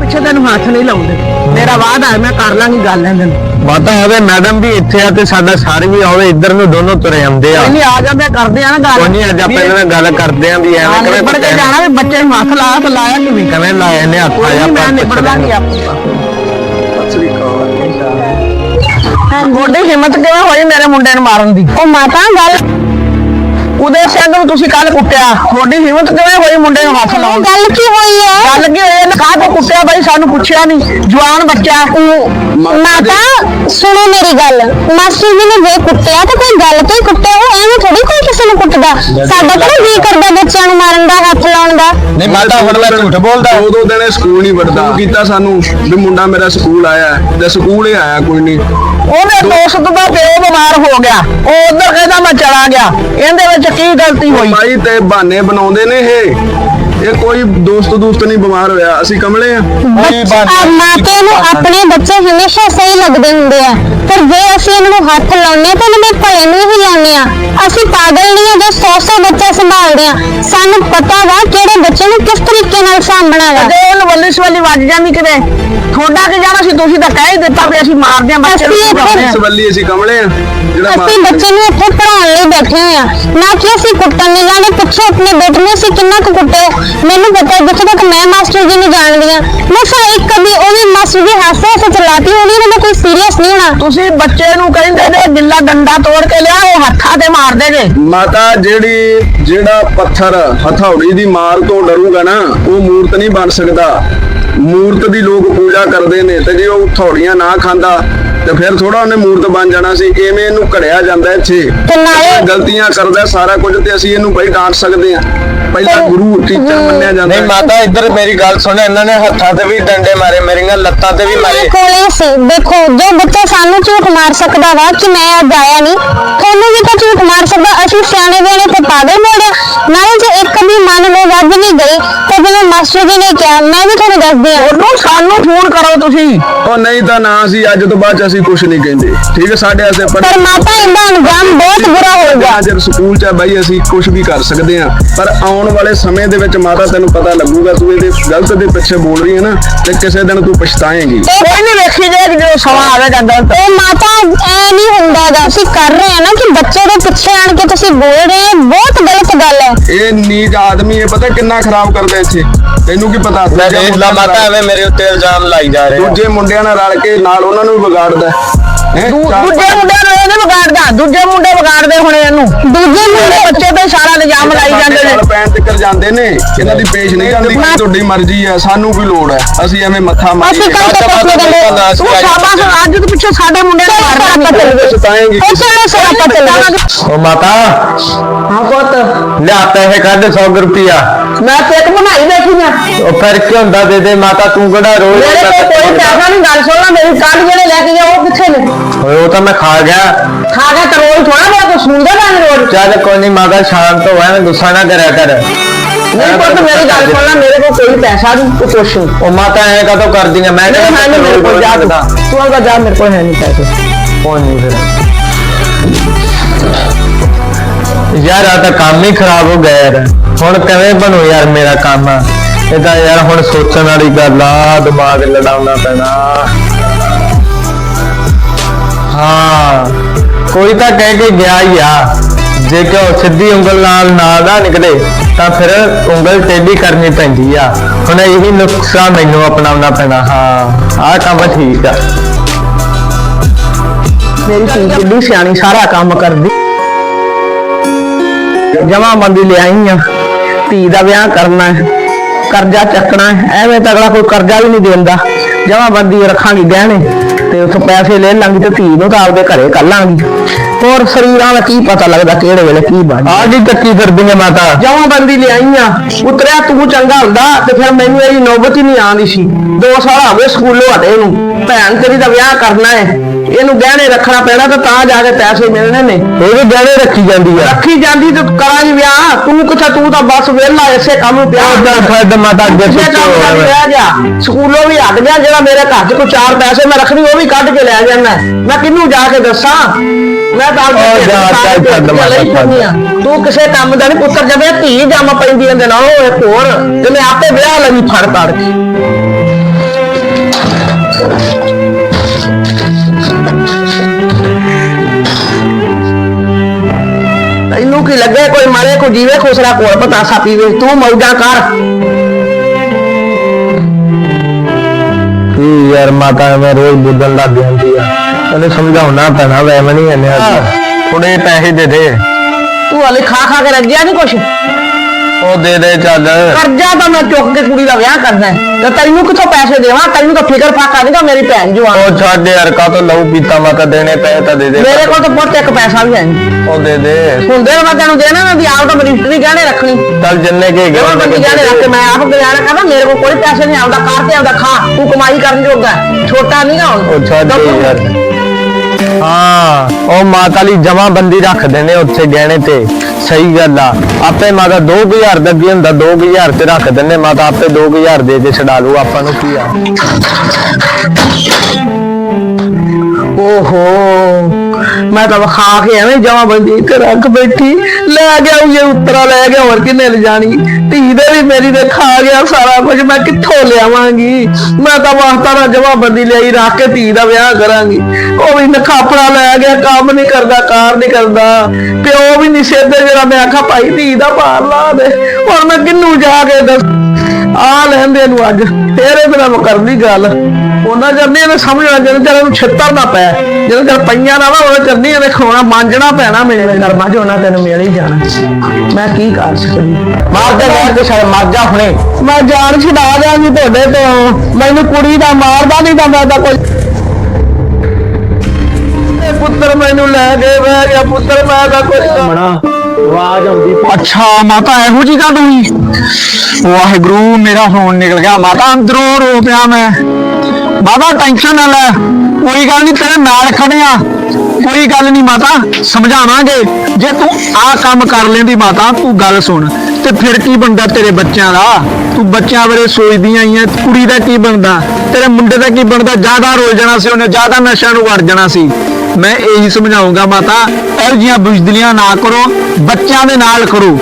[SPEAKER 1] ਪਿੱਛੇ ਤੈਨੂੰ ਹੱਥ ਨਹੀਂ ਲਾਉਂਦੇ। ਮੇਰਾ ਵਾਅਦਾ ਹੈ ਮੈਂ ਕਰ ਲਾਂਗੀ ਗੱਲ ਇਹਨਾਂ ਨੂੰ।
[SPEAKER 2] ਮਾਤਾ ਹੋਵੇ ਮੈਡਮ ਵੀ ਇੱਥੇ ਆ ਤੇ ਸਾਡਾ ਸਾਰੇ ਵੀ ਆਵੇ ਇੱਧਰ ਨੂੰ ਦੋਨੋਂ ਤੁਰੇ ਆਉਂਦੇ ਆ।
[SPEAKER 1] ਕੋਈ ਨਹੀਂ ਆ ਜਾ ਮੈਂ ਕਰਦੇ ਆ ਨਾ ਗੱਲ।
[SPEAKER 2] ਕੋਈ ਨਹੀਂ ਅੱਜ ਆਪਾਂ ਇਹਨਾਂ ਨਾਲ ਗੱਲ ਕਰਦੇ ਆਂ ਵੀ ਐਵੇਂ
[SPEAKER 1] ਹਾਂ
[SPEAKER 2] ਕਿਵੇਂ
[SPEAKER 1] ਨਿਬੜ ਕੇ ਜਾਣਾ ਵੀ ਬੱਚੇ ਨੂੰ ਹੱਥ ਲਾਇਆ ਤਾਂ ਲਾਇਆ ਕਿਵੇਂ
[SPEAKER 2] ਕਿਵੇਂ ਲਾਏ ਨੇ ਹੱਥ
[SPEAKER 1] ਕੋਈ
[SPEAKER 2] ਆਇਆ
[SPEAKER 1] ਨਹੀਂ ਮੈਂ ਨਿਬੜ ਲਾਂਗੀ ਗੋਡੇ ਹਿੰਮਤ ਕਿਵੇਂ ਹੋਈ ਮੇਰੇ ਮੁੰਡੇ ਨੂੰ ਮਾਰਨ ਦੀ? ਉਹ ਮਾਤਾ ਗੱਲ ਉਦੇ ਸਿੰਘ ਨੂੰ ਤੁਸੀਂ ਕੱਲ ਕੁੱਟਿਆ। ਤੁਹਾਡੀ ਹਿੰਮਤ ਕਿਵੇਂ ਹੋਈ ਮੁੰਡੇ ਨੂੰ ਹੱਥ ਲਾਉਣ ਦੀ?
[SPEAKER 3] ਗੱਲ ਕੀ ਹੋਈ ਹੈ
[SPEAKER 1] ਗੱਲ ਕੀ ਹੋਈ ਇਹਨੇ ਕਾਹ ਤੋਂ ਕੁੱਟਿਆ ਬਾਈ? ਸਾਨੂੰ ਪੁੱਛਿਆ ਨਹੀਂ ਜਵਾਨ ਬੱਚਾ।
[SPEAKER 3] ਮਾਤਾ ਸੁਣੋ ਮੇਰੀ ਗੱਲ। ਮਾਸਟਰ ਜੀ ਨੇ ਜੇ ਕੁੱਟਿਆ ਤਾਂ ਕੋਈ ਗੱਲ ਤੋਂ ਹੀ ਕੁੱਟਿਆ? ਉਹ ਐਵੇਂ ਥੋੜੀ ਕੋਈ ਕਿਸੇ ਨੂੰ ਕੁੱਟਦਾ। ਸਾਡਾ ਕਿਹੜਾ ਜੀ ਕਰਦਾ ਬੱਚਿਆਂ ਨੂੰ ਮਾਰਨ ਦਾ ਹੱਥ ਲਾਉਣ ਦਾ?
[SPEAKER 2] ਨਹੀਂ ਮਾਤਾ ਹੁਣ ਮੈਂ ਝੂਠ ਬੋਲਦਾ।
[SPEAKER 4] ਦੋ ਦੋ ਦਿਨ ਇਹ ਸਕੂਲ ਨਹੀਂ ਵੜਦਾ। ਕੀਤਾ ਸਾਨੂੰ ਵੀ ਮੁੰਡਾ ਮੇਰਾ ਸਕੂਲ ਆਇਆ ਹੈ, ਤੇ ਸਕੂਲ ਹੀ ਆਇਆ ਕੋਈ ਨਹੀਂ
[SPEAKER 1] ਉਹਦੇ ਦੋਸਤ ਦਾ ਪਿਓ ਬਿਮਾਰ ਹੋ ਗਿਆ। ਉਹ ਉਧਰ ਕਹਿੰਦਾ ਮੈਂ ਚਲਾ ਗਿਆ। ਇਹਦੇ ਵਿੱਚ ਕੀ ਗਲਤੀ ਹੋਈ?
[SPEAKER 4] ਭਾਈ, ਤੇ ਬਹਾਨੇ ਬਣਾਉਂਦੇ ਨੇ ਇਹ। ਇਹ ਕੋਈ ਦੋਸਤ ਦੋਸਤ ਨਹੀਂ ਬਿਮਾਰ ਹੋਇਆ ਅਸੀਂ ਕਮਲੇ ਆ।
[SPEAKER 3] ਆ ਮਾਤੇ ਨੂੰ ਆਪਣੇ ਬੱਚੇ ਹਮੇਸ਼ਾ ਸਹੀ ਲੱਗਦੇ ਹੁੰਦੇ ਆ। ਪਰ ਜੇ ਅਸੀਂ ਇਹਨਾਂ ਨੂੰ ਹੱਥ ਲਾਉਨੇ ਤਾਂ ਇਹਨਾਂ ਦੇ ਭਲੇ ਨੂੰ ਹੀ ਲਾਉਨੇ ਆ। ਅਸੀਂ ਪਾਗਲ ਨਹੀਂ ਆ ਜੋ ਸੌ ਸੌ ਬੱਚਾ ਸੰਭਾਲਦੇ ਆ। ਸਾਨੂੰ ਪਤਾ ਵਾ ਕਿਹੜੇ ਬੱਚੇ ਨੂੰ ਕਿਸ ਤਰੀਕੇ ਨਾਲ ਸਾਂਭਣਾ ਵਾ।
[SPEAKER 1] ਜੇ ਉਹਨੂੰ ਵੱਲੀ ਸਵਾਲੀ ਵੱਜ ਜਾਂਦੀ ਕਿਤੇ। ਥੋੜਾ ਕਿ ਜਾਣਾ ਸੀ? ਤੁਸੀਂ ਤਾਂ ਕਹਿ ਹੀ ਦਿੱਤਾ ਵੀ ਅਸੀਂ ਮਾਰਦੇ ਆ ਬੱਚੇ ਨੂੰ
[SPEAKER 3] ਅਸੀਂ ਇੱਥੇ-
[SPEAKER 1] ਸਮਝਾਉਂਦੇ ਆ।
[SPEAKER 4] ਵੱਲੀ ਅਸੀਂ ਕਮਲੇ ਆ। ਜਿਹੜਾ
[SPEAKER 3] ਅਸੀਂ
[SPEAKER 4] ਮਾਰ-
[SPEAKER 3] ਬੱਚੇ ਨੂੰ ਇੱਥੇ ਪੜਾਉਣ ਲਈ ਬੈਠੇ ਹੋਏ ਆ। ਨਾ ਕਿ ਅਸੀਂ ਕੁੱਟਣ ਲਈ ਜਾਣੇ ਪਿੱਛੇ ਆਪਣੇ ਬੇਟੇ ਨੂੰ ਅਸੀਂ ਕਿੰਨਾ ਕੁ ਕੁੱਟੇ ਮੈਨੂੰ ਪਤਾ ਜਿੱਥੇ ਤੱਕ ਮੈਂ ਮਾਸਟਰ ਜੀ ਨੂੰ ਜਾਣਦੀ ਆ ਮੈਂ ਸਾ ਇੱਕ ਕਦੀ ਉਹ ਵੀ ਮਾਸਟਰ ਜੀ ਹਾਸੇ ਹਾਸੇ ਚਲਾਤੀ ਹੋਣੀ ਉਹਨਾਂ ਦਾ ਕੋਈ ਸੀਰੀਅਸ ਨਹੀਂ ਹੋਣਾ।
[SPEAKER 1] ਤੁਸੀਂ ਬੱਚੇ ਨੂੰ ਕਹਿੰਦੇ ਨੇ ਗਿੱਲਾ ਡੰਡਾ ਤੋੜ ਕੇ ਲਿਆ ਉਹ ਹੱਥਾਂ ਤੇ ਮਾਰਦੇ ਜੇ
[SPEAKER 4] ਮਾਤਾ ਜਿਹੜੀ ਜਿਹੜਾ ਪੱਥਰ ਹਥੌੜੀ ਦੀ ਮਾਰ ਤੋਂ ਡਰੂਗਾ ਨਾ ਉਹ ਮੂਰਤ ਨਹੀਂ ਬਣ ਸਕਦਾ। ਮੂਰਤ ਦੀ ਲੋਕ ਪੂਜਾ ਕਰਦੇ ਨੇ ਤੇ ਜੇ ਉਹ ਹਥੌੜੀਆਂ ਨਾ ਖਾਂਦਾ ਤੇ ਫਿਰ ਥੋੜਾ ਉਹਨੇ ਮੂਰਤ ਬਣ ਜਾਣਾ ਸੀ ਐਵੇਂ ਇਹਨੂੰ ਘੜਿਆ ਜਾਂਦਾ ਇੱਥੇ।
[SPEAKER 3] ਤੇ ਨਾਲੇ
[SPEAKER 4] ਗਲਤੀਆਂ ਕਰਦਾ ਸਾਰਾ ਕੁਝ ਤੇ ਅਸੀਂ ਇਹਨੂੰ ਬਈ ਡਾਂਟ ਸਕਦੇ ਆ ਪਹਿਲਾਂ ਗੁਰੂ ਟੀਚਰ ਮੰਨਿਆ ਜਾਂਦਾ
[SPEAKER 2] ਨਹੀਂ
[SPEAKER 4] ਹੈ।
[SPEAKER 2] ਮਾਤਾ ਇੱਧਰ ਮੇਰੀ ਗੱਲ ਸੁਣ ਇਹਨਾਂ ਨੇ ਹੱਥਾਂ ਤੇ ਵੀ ਡੰਡੇ ਮਾਰੇ ਮੇਰੀਆਂ ਲੱਤਾਂ ਤੇ ਵੀ ਮਾਰੇ
[SPEAKER 3] ਕੋਲੇ ਸੀ। ਦੇਖੋ ਜੋ ਬੱਚਾ ਸਾਨੂੰ ਝੂਠ ਮਾਰ ਸਕਦਾ ਵਾ ਕਿ ਮੈਂ ਅੱਜ ਆਇਆ ਨਹੀਂ ਤੁਹਾਨੂੰ ਵੀ ਤਾਂ ਝੂਠ ਮਾਰ ਸਕਦਾ। ਅਸੀਂ ਸਿਆਣੇ ਬਿਆਣੇ ਤੇ ਪਾਗਲ ਮੋੜਿਆ ਨਾਲੇ ਜੇ ਇੱਕ ਵੀ ਮੰਨ ਲਓ ਵੱਜ ਵੀ ਗਈ ਤਾਂ ਜਿਵੇਂ ਮਾਸਟਰ ਜੀ ਨੇ ਕਿਹਾ ਮੈਂ ਵੀ ਤੁਹਾਨੂੰ ਦੱਸਦੀ ਆ
[SPEAKER 1] ਉਹਨੂੰ ਸਾਨੂੰ ਫੋਨ ਕਰੋ ਤੁਸੀਂ।
[SPEAKER 4] ਉਹ ਨਹੀਂ ਤਾਂ ਨਾ ਅਸੀਂ ਅੱਜ ਤੋਂ ਬਾਅਦ ਚ ਅਸੀਂ ਕੁਝ ਨਹੀਂ ਕਹਿੰਦੇ। ਠੀਕ ਹੈ ਸਾਡੇ ਵਾਸਤੇ
[SPEAKER 3] ਪਰ
[SPEAKER 4] ਪਰ
[SPEAKER 3] ਮਾਤਾ ਇਹਦਾ ਅੰਜਾਮ ਬਹੁਤ ਬੁਰਾ ਹੋਊਗਾ।
[SPEAKER 4] ਜਦ ਸਕੂਲ ਚ ਬਾਈ ਅਸੀਂ ਕੁਝ ਵੀ ਕਰ ਸਕਦੇ ਆ ਪਰ ਆਉਣ ਵਾਲੇ ਸਮੇਂ ਦੇ ਵਿੱਚ ਮਾਤਾ ਤੈਨੂੰ ਪਤਾ ਲੱਗੂਗਾ ਤੂੰ ਇਹਦੇ ਗਲਤ ਦੇ ਪਿੱਛੇ ਬੋਲ ਰਹੀ ਹੈ ਨਾ ਤੇ ਕਿਸੇ ਦਿਨ ਤੂੰ ਪਛਤਾਏਂਗੀ।
[SPEAKER 1] ਕੋਈ ਨਹੀਂ ਵੇਖੀ ਜੇ ਜਦੋਂ ਸਮਾਂ ਆਵੇਗਾ ਗਲਤ
[SPEAKER 3] ਉਹ ਮਾਤਾ ਐ ਨਹੀਂ ਹੁੰਦਾਗਾ। ਅਸੀਂ ਕਰ ਰਹੇ ਆ ਨਾ ਕਿ ਬੱਚੇ ਦੇ ਪਿੱਛੇ ਆਣ ਕੇ ਤੁਸੀਂ ਬੋਲ ਰਹੇ ਹੋ। ਬਹੁਤ ਗਲਤ ਗੱਲ ਹੈ।
[SPEAKER 4] ਇਹ ਨੀਚ ਆਦਮੀ ਇਹ ਪਤਾ ਕਿੰਨਾ ਖਰਾਬ ਕਰਦੇ ਇੱਥੇ। ਤੈਨੂੰ ਕੀ ਪਤਾ
[SPEAKER 2] ਮੈਂ
[SPEAKER 4] ਦੂਜੇ
[SPEAKER 2] ਦੇਖ ਲਾ
[SPEAKER 4] ਮੁੰਡਿਆਂ ਨਾਲ।
[SPEAKER 2] ਮਾਤਾ ਐਵੇਂ ਮੇਰੇ ਉੱਤੇ ਇਲਜ਼ਾਮ ਲਾਈ ਜਾ ਰਹੇ ਆ।
[SPEAKER 4] ਦੂਜੇ ਮੁੰਡਿਆਂ ਨਾਲ ਰਲ ਕੇ ਨਾਲ ਉਹਨਾਂ ਨੂੰ ਵੀ ਵਿਗਾੜਦਾ ਹੈ।
[SPEAKER 1] ਦੂ- ਦੂਜੇ ਮੁੰਡਿਆਂ ਨੂੰ ਇਹਨੇ ਵਿਗਾੜਦਾ। ਦੂਜੇ ਮੁੰਡੇ ਵਿਗਾੜਦੇ ਹੋਣੇ ਇਹਨੂੰ। ਦੂਜੇ ਮੁੰਡੇ ਬੱਚੇ ਤੇ ਸਾਰਾ ਇਲਜ਼ਾਮ ਲਾਈ ਜਾਂਦੇ ਨੇ।
[SPEAKER 4] ਪੈਣ ਤੱਕ ਜਾਂਦੇ ਨੇ ਇਹਨਾਂ ਦੀ ਪੇਸ਼ ਨਹੀਂ ਜਾਂਦੀ ਤੁਹਾਡੀ ਮਰਜ਼ੀ ਹੈ ਸਾਨੂੰ ਕੀ ਲੋੜ ਹੈ ਅਸੀਂ ਐਵੇਂ ਮੱਥਾ ਮਾਰੀ
[SPEAKER 3] ਅਸੀਂ ਕੱਲ ਤੋਂ ਪੁੱਛ ਲੈਂਦੇ
[SPEAKER 1] ਤੂੰ ਸ਼ਾਬਾਸ਼ ਅੱਜ ਤੋਂ ਪਿੱਛੇ ਸਾਡੇ ਮੁੰਡੇ ਨੂੰ ਮਾਰਨਾ ਨਹੀਂ
[SPEAKER 4] ਸਤਾਏਂਗੀ
[SPEAKER 3] ਉਸੇ ਸਰਾਪਾ ਚੱਲ
[SPEAKER 2] ਉਹ ਮਾਤਾ।
[SPEAKER 1] ਹਾਂ ਪੁੱਤ।
[SPEAKER 2] ਲਿਆ ਪੈਸੇ ਕੱਢ 100 ਰੁਪਿਆ
[SPEAKER 1] ਮੈਂ ਤੇ ਇੱਕ ਬਣਾਈ ਬੈਠੀ ਆ।
[SPEAKER 2] ਉਹ ਫਿਰ ਕੀ ਹੁੰਦਾ? ਦੇ ਦੇ ਮਾਤਾ ਤੂੰ ਕਿਹੜਾ ਰੋਜ਼
[SPEAKER 1] ਮੇਰੇ ਕੋਲ ਕੋਈ ਪੈਸਾ ਨਹੀਂ ਗੱਲ ਸੁਣਨਾ ਮੇਰੀ। ਕੱਢ ਜਿਹੜੇ ਲੈ ਕੇ ਗਿਆ ਉਹ ਕਿੱਥੇ ਨੇ?
[SPEAKER 2] ਓਏ ਉਹ ਤਾਂ ਮੈਂ ਖਾ ਗਿਆ।
[SPEAKER 1] ਖਾ ਕੇ ਤੇ ਰੋਜ਼ ਥੋੜਾ ਮੇਰਾ ਕੋਈ ਸੁਣਦਾ ਨਾ ਰੋਜ਼।
[SPEAKER 2] ਚੱਲ ਕੋਈ ਨਹੀਂ ਮਾਤਾ ਸ਼ਾਂਤ ਹੋ ਐਵੇਂ ਗੁੱਸਾ ਨਾ ਕਰਿਆ ਕਰ।
[SPEAKER 1] ਨਹੀਂ ਪੁੱਤ ਮੇਰੀ ਗੱਲ ਸੁਣਨਾ ਮੇਰੇ ਕੋਲ ਕੋਈ ਪੈਸਾ ਨਹੀਂ ਕੁਛ ਨਹੀਂ।
[SPEAKER 2] ਉਹ ਮਾਤਾ ਐ ਕਦੋਂ ਕਰਦੀਆਂ ਮੈਂ
[SPEAKER 1] ਨਹੀਂ ਹੈ ਮੇਰੇ ਕੋਲ ਜਾ ਤੂੰ। ਤੂੰ ਜਾ ਮੇਰੇ ਕੋਲ ਹੈ ਨਹੀਂ ਪੈਸੇ।
[SPEAKER 2] ਕੋਈ ਨਹੀਂ ਫਿਰ। ਯਾਰ ਆ ਤਾਂ ਕੰਮ ਹੀ ਖਰਾਬ ਹੋ ਗਿਆ ਯਾਰ। ਹੁਣ ਕਿਵੇਂ ਬਣੂ ਯਾਰ ਮੇਰਾ ਕੰਮ? ਇਹ ਤਾਂ ਯਾਰ ਹੁਣ ਸੋਚਣ ਵਾਲੀ ਗੱਲ ਆ, ਦਿਮਾਗ ਲੜਾਉਣਾ ਪੈਣਾ। ਹਾਂ, ਕੋਈ ਤਾਂ ਕਹਿ ਕੇ ਗਿਆ ਹੀ ਆ। ਜੇ ਕਿ ਉਹ ਸਿੱਧੀ ਉਂਗਲ ਨਾਲ ਨਾ ਨਾ ਨਿਕਲੇ, ਤਾਂ ਫਿਰ ਉਂਗਲ ਟੇਢੀ ਕਰਨੀ ਪੈਂਦੀ ਆ। ਹੁਣ ਇਹੀ ਨੁਕਸਾ ਮੈਨੂੰ ਅਪਣਾਉਣਾ ਪੈਣਾ, ਹਾਂ। ਆਹ ਕੰਮ ਠੀਕ ਆ।
[SPEAKER 1] ਮੇਰੀ ਧੀ ਕਿੱਡੀ ਸਿਆਣੀ, ਸਾਰਾ ਕੰਮ ਕਰਦੀ। ਜਮਾ ਬੰਦੀ ਲਿਆਈ ਆ ਧੀ ਦਾ ਵਿਆਹ ਕਰਨਾ ਹੈ ਕਰਜ਼ਾ ਚੱਕਣਾ ਹੈ ਐਵੇਂ ਤਾਂ ਅਗਲਾ ਕੋਈ ਕਰਜ਼ਾ ਵੀ ਨਹੀਂ ਦਿੰਦਾ। ਜਮਾ ਬੰਦੀ ਰੱਖਾਂਗੀ ਗਹਿਣੇ ਤੇ ਉੱਥੋਂ ਪੈਸੇ ਲੈ ਲਾਂਗੀ ਤੇ ਧੀ ਨੂੰ ਤਾਂ ਆਪਦੇ ਘਰੇ ਕਰ ਲਾਂਗੀ। ਹੋਰ ਸਰੀਰਾਂ ਦਾ ਕੀ ਪਤਾ ਲੱਗਦਾ ਕਿਹੜੇ ਵੇਲੇ ਕੀ ਬਣ
[SPEAKER 2] ਆ ਜੀ ਟੱਕੀ ਫਿਰਦੀ ਆ ਮਾਤਾ।
[SPEAKER 1] ਜਮਾਂ ਬੰਦੀ ਲਿਆਈ ਆ ਉਤਰਿਆ ਤੂੰ ਚੰਗਾ ਹੁੰਦਾ ਤੇ ਫਿਰ ਮੈਨੂੰ ਇਹਦੀ ਨੌਬਤ ਹੀ ਨਹੀਂ ਆਉਂਦੀ ਸੀ। ਦੋ ਸਾਲ ਹੋ ਗਏ ਸਕੂਲੋਂ ਹਟੇ ਨੂੰ। ਭੈਣ ਤੇਰੀ ਦਾ ਵਿਆਹ ਕਰਨਾ ਹੈ। ਇਹਨੂੰ ਗਹਿਣੇ ਰੱਖਣਾ ਪੈਣਾ ਤੇ ਤਾਂ ਜਾ ਕੇ ਪੈਸੇ ਮਿਲਣੇ ਨੇ।
[SPEAKER 2] ਇਹ ਵੀ ਗਹਿਣੇ ਰੱਖੀ ਜਾਂਦੀ ਆ।
[SPEAKER 1] ਰੱਖੀ ਜਾਂਦੀ ਤੇ ਕਰਾਂ ਜੀ ਵਿਆਹ। ਤੂੰ ਕਿੱਥੇ ਤੂੰ ਤਾਂ ਬਸ ਵਿਹਲਾ ਇਸੇ ਕੰਮ ਨੂੰ ਪਿਆ।
[SPEAKER 2] ਉਹਦਾ ਖੱਡ ਮਾਤਾ ਅੱਗੇ ਪਿੱਛੇ
[SPEAKER 1] ਕੰਮ
[SPEAKER 2] ਹੋ
[SPEAKER 1] ਕਰ
[SPEAKER 2] ਰਿਹਾ
[SPEAKER 1] ਰਹਿ ਗਿਆ ਸਕੂਲੋਂ ਵੀ ਹਟ ਗਿਆ ਜਿਹੜਾ ਮੇਰੇ ਘਰ 'ਚ ਕੋਈ ਚਾਰ ਪੈਸੇ ਮੈਂ ਰੱਖਣੀ ਉਹ ਵੀ ਕੱਢ ਕੇ ਲੈ ਜਾਣਾ। ਮੈਂ ਕਿਹਨੂੰ ਜਾ ਕੇ ਦੱਸਾਂ? ਮੈਂ ਤਾਂ ਆਪਦੇ
[SPEAKER 2] ਉਹ ਜਾ
[SPEAKER 1] ਸਾਰੇ
[SPEAKER 2] ਚੱਲ
[SPEAKER 1] ਲਈ
[SPEAKER 2] ਮਾਤਾ,
[SPEAKER 1] ਆਂ। ਤੂੰ ਕਿਸੇ ਕੰਮ ਦਾ ਨਹੀਂ ਪੁੱਤਰ ਜਵੇ ਧੀ ਜੰਮ ਪੈਂਦੀ ਇਹਦੇ ਨਾਲ ਉਹ ਇੱਕ ਹੋਰ ਤੇ ਮੈਂ ਆਪੇ ਵਿਆਹ ਲਈ ਫੜ ਤੜ ਕੇ। ਲੱਗੇ ਕੋਈ ਮਾਰੇ ਕੋ ਜੀਵੇ ਖੁਸਰਾ ਕੋਲ ਪਤਾਸਾ ਪੀਵੇ। ਤੂੰ ਮੌਜਾਂ ਕਰ।
[SPEAKER 2] ਕੀ ਯਾਰ ਮਾਤਾ ਐਵੇਂ ਰੋਜ਼ ਬੁੱਧਨ ਲੱਗ ਜਾਂਦੀ ਆ। ਤੈਨੂੰ ਸਮਝਾਉਣਾ ਪੈਣਾ ਵੈ ਮੈਂ ਨਹੀਂ ਇਹਨੇ ਥੋੜੇ ਪੈਸੇ ਦੇ ਦੇ।
[SPEAKER 1] ਤੂੰ ਹਲੇ ਖਾ ਖਾ ਕੇ ਰੱਜਿਆ ਨਹੀਂ ਕੁਛ?
[SPEAKER 2] ਉਹ ਦੇ ਦੇ ਚੱਲ।
[SPEAKER 1] ਕਰਜ਼ਾ ਤਾਂ ਮੈਂ ਚੁੱਕ ਕੇ ਕੁੜੀ ਦਾ ਵਿਆਹ ਕਰਨਾ ਹੈ। ਤੇ ਤੈਨੂੰ ਕਿੱਥੋਂ ਪੈਸੇ ਦੇਵਾਂ? ਤੈਨੂੰ ਤਾਂ ਫਿਕਰ ਫਾਕਾ ਨਹੀਂਗਾ ਮੇਰੀ ਭੈਣ ਜਵਾਨ।
[SPEAKER 2] ਉਹ ਛੱਡ ਯਾਰ ਕਾ ਤੋਂ ਲਹੂ ਪੀਤਾ ਮਾਤਾ ਦੇਣੇ ਪੈਸੇ ਤਾਂ ਦੇ ਦੇ।
[SPEAKER 1] ਮੇਰੇ ਕੋਲ ਤਾਂ ਪੁੱਤ ਇੱਕ ਪੈਸਾ ਵੀ ਹੈ ਨਹੀਂ।
[SPEAKER 2] ਉਹ ਦੇ ਦੇ।
[SPEAKER 1] ਹੁੰਦੇ ਨੇ ਮੈਂ ਤੈਨੂੰ ਦੇਣਾ ਮੈਂ ਵੀ ਆਪ ਤਾਂ ਮਨਿਸਟਰੀ ਗਹਿਣੇ ਰੱਖਣੀ।
[SPEAKER 2] ਚੱਲ ਜਿੰਨੇ ਕੇ ਗਏ
[SPEAKER 1] ਬੰਦੀ ਗਹਿਣੇ ਰੱਖ ਕੇ ਮੈਂ ਆਪ ਗੁਜ਼ਾਰਾ ਕਰਦਾ ਮੇਰੇ ਕੋਲ ਕੋਈ ਪੈਸੇ ਨਹੀਂ ਆਉਂਦਾ ਕਰ ਤੇ ਆਉਂਦਾ ਖਾ ਤੂੰ ਕਮਾਈ ਕਰਨ ਜੋਗਾ ਹੈ। ਛੋਟਾ ਨਹੀਂ ਨਾ ਹੁਣ।
[SPEAKER 2] ਉਹ ਛੱਡ। ਯਾਰ। ਹਾਂ ਉਹ ਮਾਤਾ ਲਈ ਜਮਾ ਬੰਦੀ ਰੱਖਦੇ ਨੇ ਉੱਥੇ ਗਹਿਣੇ ਤੇ। ਸਹੀ ਗੱਲ ਆ। ਆਪੇ ਮਾਤਾ 2000 ਦਾ ਵੀ ਹੁੰਦਾ 2000 ਤੇ ਰੱਖ ਦਿੰਦੇ ਮਾਤਾ ਆਪੇ 2000 ਦੇ ਕੇ ਛਡਾ ਲੂ ਆਪਾਂ ਨੂੰ ਕੀ ਆ?
[SPEAKER 1] ਓਹੋ। ਮੈਂ ਤਾਂ ਵਿਖਾ ਕੇ ਐਵੇਂ ਜਮਾ ਬੰਦੀ ਤੇ ਰੱਖ ਬੈਠੀ, ਲੈ ਗਿਆ ਉਹ ਇਹ ਉਤਰਾ, ਲੈ ਗਿਆ ਹੋਰ ਕਿੰਨੇ ਲੈ ਜਾਣੀ? ਧੀ ਦੇ ਵੀ ਮੇਰੀ ਦੇ ਖਾ ਗਿਆ ਸਾਰਾ ਕੁਝ ਮੈਂ ਕਿੱਥੋਂ ਲਿਆਵਾਂਗੀ? ਮੈਂ ਤਾਂ ਵਾਸਤਾ ਨਾ ਜਮਾ ਬੰਦੀ ਲਈ ਰੱਖ ਕੇ ਧੀ ਦਾ ਵਿਆਹ ਕਰਾਂਗੀ। ਉਹ ਵੀ ਨਖਾਪੜਾ ਲੈ ਗਿਆ, ਕੰਮ ਨਹੀਂ ਕਰਦਾ, ਕਾਰ ਨਹੀਂ ਕਰਦਾ। ਪਿਓ ਵੀ ਨਹੀਂ ਸਿੱਧੇ ਜਿਹੜਾ ਮੈਂ ਆਖਾ, ਭਾਈ ਧੀ ਦਾ ਪਾਰ ਲਾ ਦੇ। ਹੁਣ ਮੈਂ ਕਿੰਨੂੰ ਜਾ ਕੇ ਦੱਸ ਆ ਲੈਂਦੇ ਨੂੰ ਅੱਜ। ਫੇਰ ਇਹ ਮੇਰਾ ਕਰਦੀ ਗੱਲ। ਉਹਨਾਂ ਚਿਰ ਇਹਨੇ ਸਮਝਣਾ ਜਦੋਂ ਚਿਰ ਇਹਨੂੰ ਛਿੱਤਰ ਨਾ ਪੈ। ਜਦੋਂ ਚਿਰ ਪਈਆਂ ਨਾ ਵਾ ਉਹ ਚਿਰ ਇਹਨੇ ਖੋਣਾ। ਮਾਂਜਣਾ ਪੈਣਾ ਮੇਰੇ ਕਰਮਾਂ 'ਚ ਤੈਨੂੰ ਮਿਲ ਹੀ ਜਾਣਾ। ਮੈਂ ਕੀ ਕਰ ਸਕਦੀ?
[SPEAKER 2] ਮਾਰ ਦੇ ਮਾਰ ਦੇ ਸ਼ਾਇਦ ਮਰ ਜਾ ਹੁਣੇ।
[SPEAKER 1] ਮੈਂ ਜਾਨ ਛਡਾ ਦਿਆਂਗੀ ਤੁਹਾਡੇ ਤੋਂ। ਮੈਨੂੰ ਕੁੜੀ ਦਾ ਮਾਰਦਾ ਨਹੀਂ ਤਾਂ ਮੈਂ ਤਾਂ ਕੋਈ। ਪੁੱਤਰ ਮੈਨੂੰ ਲੈ ਕੇ ਬਹਿ ਗਿਆ, ਪੁੱਤਰ ਮੈਂ ਤਾਂ ਕੋਈ
[SPEAKER 2] ਮਣਾ ਆਵਾਜ਼ ਆਉਂਦੀ
[SPEAKER 1] ਅੱਛਾ, ਮਾਤਾ, ਇਹੋ ਜੀ ਗੱਲ ਹੋਈ? ਵਾਹਿਗੁਰੂ, ਮੇਰਾ ਫੋਨ ਨਿਕਲ ਗਿਆ। ਮਾਤਾ, ਅੰਦਰੋਂ ਰੋ ਪਿਆ ਮੈਂ। ਮਾਤਾ, ਟੈਨਸ਼ਨ ਨਾ ਲੈ। ਕੋਈ ਗੱਲ ਨਹੀਂ ਤੇਰੇ ਨਾਲ ਖੜਿਆ ਕੋਈ ਗੱਲ ਨਹੀਂ ਮਾਤਾ, ਸਮਝਾਵਾਂਗੇ। ਜੇ ਤੂੰ ਆਹ ਕੰਮ ਕਰ ਲੈਂਦੀ ਮਾਤਾ, ਤੂੰ ਗੱਲ ਸੁਣ। ਤੇ ਫਿਰ ਕੀ ਬਣਦਾ ਤੇਰੇ ਬੱਚਿਆਂ ਦਾ? ਤੂੰ ਬੱਚਿਆਂ ਬਾਰੇ ਸੋਚਦੀ ਆਈ ਐ ਕੁੜੀ ਦਾ ਕੀ ਬਣਦਾ? ਤੇਰੇ ਮੁੰਡੇ ਦਾ ਕੀ ਬਣਦਾ? ਜ਼ਿਆਦਾ ਰੋਲ ਜਾਣਾ ਸੀ ਉਹਨੇ, ਜ਼ਿਆਦਾ ਨਸ਼ਿਆਂ ਨੂੰ ਵੜ ਜਾਣਾ ਸੀ। ਮੈਂ ਇਹੀ ਸਮਝਾਉਂਗਾ ਮਾਤਾ, ਇਹੋ ਜਿਹੀਆਂ ਬੁਜ਼ਦਲੀਆਂ ਨਾ ਕਰੋ, ਬੱਚਿਆਂ ਦੇ ਨਾਲ ਕਰੋ।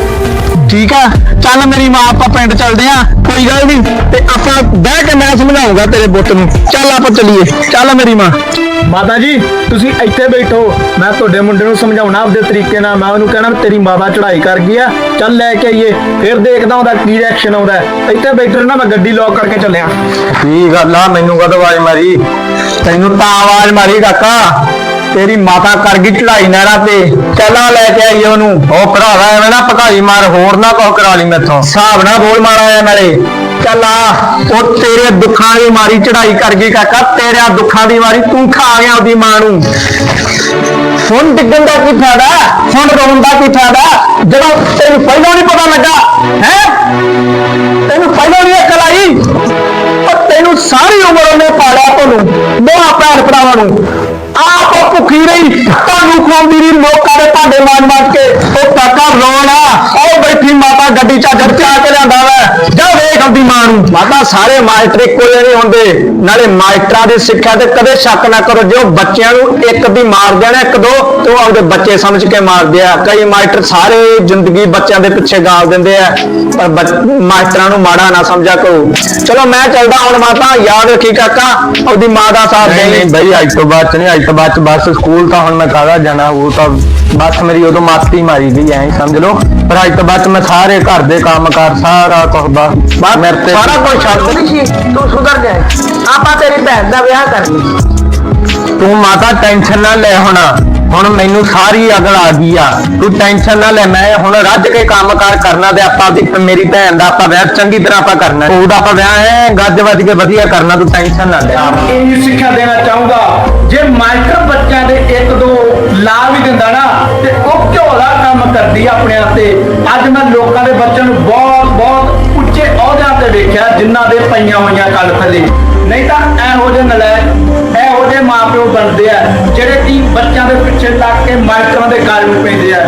[SPEAKER 1] ਠੀਕ ਆ? ਚੱਲ ਮੇਰੀ ਮਾਂ ਆਪਾਂ ਪਿੰਡ ਚੱਲਦੇ ਆ। ਕੋਈ ਗੱਲ ਨਹੀਂ ਤੇ ਆਪਾਂ ਬਹਿ ਕੇ ਮੈਂ ਸਮਝਾਉਂਗਾ ਤੇਰੇ ਪੁੱਤ ਨੂੰ। ਚੱਲ ਆਪਾਂ ਚੱਲੀਏ। ਚੱਲ ਮੇਰੀ ਮਾਂ।
[SPEAKER 5] ਮਾਤਾ ਜੀ ਤੁਸੀਂ ਇੱਥੇ ਬੈਠੋ। ਮੈਂ ਤੁਹਾਡੇ ਮੁੰਡੇ ਨੂੰ ਸਮਝਾਉਣਾ ਆਪਦੇ ਤਰੀਕੇ ਨਾਲ। ਮੈਂ ਉਹਨੂੰ ਕਹਿਣਾ ਤੇਰੀ ਮਾਤਾ ਚੜ੍ਹਾਈ ਕਰ ਗਈ ਆ। ਚੱਲ ਲੈ ਕੇ ਆਈਏ। ਫਿਰ ਦੇਖਦਾ ਉਹਦਾ ਕੀ ਰਿਐਕਸ਼ਨ ਆਉਂਦਾ। ਹੈ। ਇੱਥੇ ਬੈਠੇ ਰਹਿਣਾ ਮੈਂ ਗੱਡੀ ਲੌਕ ਕਰਕੇ ਚੱਲਿਆ।
[SPEAKER 6] ਕੀ ਗੱਲ ਆ? ਮੈਨੂੰ ਕਦੋਂ ਆਵਾਜ਼ ਮਾਰੀ? ਤੈਨੂੰ ਤਾਂ ਆਵਾਜ਼ ਮਾਰੀ ਕਾਕਾ। ਤੇਰੀ ਮਾਤਾ ਕਰ ਗਈ ਚੜਾਈ ਨਹਿਰਾ ਤੇ। ਚੱਲਾਂ ਲੈ ਕੇ ਆਈ ਉਹਨੂੰ। ਉਹ ਭਰਾਵਾ ਐਵੇਂ ਨਾ ਭਕਾਈ ਮਾਰ ਹੋਰ ਨਾ ਕੁਛ ਕਰਾ ਲਈ ਮੈਥੋਂ। ਹਿਸਾਬ ਨਾ ਬੋਲ ਮਾਰਾ ਆ ਨਾਲੇ। ਚੱਲ ਆ ਉਹ ਤੇਰੇ ਦੁੱਖਾਂ ਦੀ ਮਾਰੀ ਚੜਾਈ ਕਰ ਗਈ ਕਾਕਾ ਤੇਰੇ ਦੁੱਖਾਂ ਦੀ ਮਾਰੀ ਤੂੰ ਖਾ ਗਿਆ ਉਹਦੀ ਮਾਂ ਨੂੰ। ਹੁਣ ਡਿੱਗਣ ਦਾ ਕੀ ਫਾਇਦਾ? ਹੁਣ ਰੋਣ ਦਾ ਕੀ ਫਾਇਦਾ? ਜਦੋਂ ਤੈਨੂੰ ਪਹਿਲਾਂ ਨਹੀਂ ਪਤਾ ਲੱਗਾ ਹੈ? ਤੈਨੂੰ ਪਹਿਲਾਂ ਨਹੀਂ ਅਕਲ ਆਈ ਤੈਨੂੰ ਸਾਰੀ ਉਮਰ ਉਹਨੇ ਪਾਲਿਆ ਤੁਹਾਨੂੰ ਦੋਹਾਂ ਭੈਣ ਭਰਾਵਾਂ ਨੂੰ। ਆਪ ਉਹ ਭੁੱਖੀ ਰਹੀ, ਤੁਹਾਨੂੰ ਖਵਾਉਂਦੀ ਰਹੀ ਲੋਕਾਂ ਦੇ ਭਾਂਡੇ ਮਾਰ ਮਾਰ ਕੇ, ਉਹ ਕਾਕਾ ਰੋਣਾ, ਉਹ ਬੈਠੀ ਮਾਤਾ ਗੱਡੀ ਚ ਘਰ ਚਾ ਕੇ ਲਿਆਂਦਾ ਵਾ। ਜਾ ਆਪਦੀ ਮਾਂ ਨੂੰ। ਮਾਤਾ ਸਾਰੇ ਮਾਸਟਰ ਇੱਕੋ ਜਿਹੇ ਨਹੀਂ ਹੁੰਦੇ। ਨਾਲੇ ਮਾਸਟਰਾਂ ਦੀ ਸਿੱਖਿਆ ਤੇ ਕਦੇ ਸ਼ੱਕ ਨਾ ਕਰੋ ਜੋ ਬੱਚਿਆਂ ਨੂੰ ਇੱਕ ਦੀ ਮਾਰ ਦੇਣਾ ਇੱਕ ਦੋ ਤੇ ਉਹ ਆਪਦੇ ਬੱਚੇ ਸਮਝ ਕੇ ਮਾਰਦੇ ਆ। ਕਈ ਮਾਸਟਰ ਸਾਰੇ ਜ਼ਿੰਦਗੀ ਬੱਚਿਆਂ ਦੇ ਪਿੱਛੇ ਗਾਲ ਦਿੰਦੇ ਆ ਪਰ ਮਾਸਟਰਾਂ ਨੂੰ ਮਾੜਾ ਨਾ ਸਮਝਿਆ ਕਰੋ। ਚਲੋ ਮੈਂ ਚੱਲਦਾ ਹੁਣ ਮਾਤਾ ਯਾਦ ਰੱਖੀ ਕਾਕਾ ਆਪਦੀ ਮਾਂ ਦਾ ਸਾਥ ਦੇ ਨਹੀਂ ਬਈ ਅੱਜ ਤੋਂ ਬਾਅਦ ਚ ਨਹੀਂ ਅੱਜ ਤੋਂ ਬਾਅਦ ਚ ਬਸ ਸਕੂਲ ਤਾਂ ਹੁਣ ਮੈਂ ਕਾਹਦਾ ਜਾਣਾ ਉਹ ਤਾਂ ਬਸ ਮੇਰੀ ਉਦੋਂ ਮਾਤੀ ਮਾਰੀ ਗਈ ਐਂ ਸਮਝ ਲਓ। ਪਰ ਅੱਜ ਤੋਂ ਬਾਅਦ ਮੈਂ ਸਾਰੇ ਘਰ ਦੇ ਕੰਮ ਕਰ ਸਾਰਾ ਕੁਝ ਬਸ ਮੇਰੇ ਤੇ
[SPEAKER 1] ਸਾਰਾ ਕੁਝ ਛੱਡ ਦੇ। ਸੀ ਤੂੰ ਸੁਧਰ ਜਾ। ਆਪਾਂ ਤੇਰੀ ਭੈਣ ਦਾ ਵਿਆਹ ਕਰ ਲਈ।
[SPEAKER 6] ਤੂੰ ਮਾਤਾ ਟੈਨਸ਼ਨ ਨਾ ਲੈ ਹੁਣ। ਹੁਣ ਮੈਨੂੰ ਸਾਰੀ ਅਗਲ ਆ ਗਈ ਆ। ਤੂੰ ਟੈਨਸ਼ਨ ਨਾ ਲੈ ਮੈਂ ਹੁਣ ਰੱਜ ਕੇ ਕੰਮ ਕਾਰ ਕਰਨਾ ਤੇ ਆਪਾਂ ਦੀ ਮੇਰੀ ਭੈਣ ਦਾ ਆਪਾਂ ਵਿਆਹ ਚੰਗੀ ਤਰ੍ਹਾਂ ਆਪਾਂ ਕਰਨਾ। ਉਹਦਾ ਆਪਾਂ ਵਿਆਹ ਹੈ ਗੱਜ ਵੱਜ ਕੇ ਵਧੀਆ ਕਰਨਾ ਤੂੰ ਟੈਨਸ਼ਨ ਨਾ ਲੈ।
[SPEAKER 5] ਇਹ ਸਿੱਖਿਆ ਦੇਣਾ ਚਾਹੂੰਗਾ। ਜੇ ਮਾਈਕਰ ਬੱਚਿਆਂ ਦੇ ਇੱਕ ਲਾ ਵੀ ਦਿੰਦਾ ਨਾ, ਤੇ ਉਹ ਝੋਲਾ ਕੰਮ ਕਰਦੀ ਆਪਣੇ ਆਪ ਤੇ। ਅੱਜ ਮੈਂ ਲੋਕਾਂ ਦੇ ਬੱਚਿਆਂ ਨੂੰ ਬਹੁਤ ਬਹੁਤ ਉੱਚੇ ਅਹੁਦਿਆਂ ਤੇ ਵੇਖਿਆ, ਜਿਨ੍ਹਾਂ ਦੇ ਪਈਆਂ ਹੋਈਆਂ ਕੱਲ ਥੱਲੇ। ਨਹੀਂ ਤਾਂ ਇਹੋ ਜਿਹੇ ਨਲਾਇਕ ਇਹੋ ਜਿਹੇ ਮਾਪਿਓ ਬਣਦੇ ਆ, ਜਿਹੜੇ ਕਿ ਬੱਚਿਆਂ ਦੇ ਪਿੱਛੇ ਲੱਗ ਕੇ ਮਾਈਕਰਾਂ ਦੇ ਗਲ ਨੂੰ ਪੈਂਦੇ ਆ।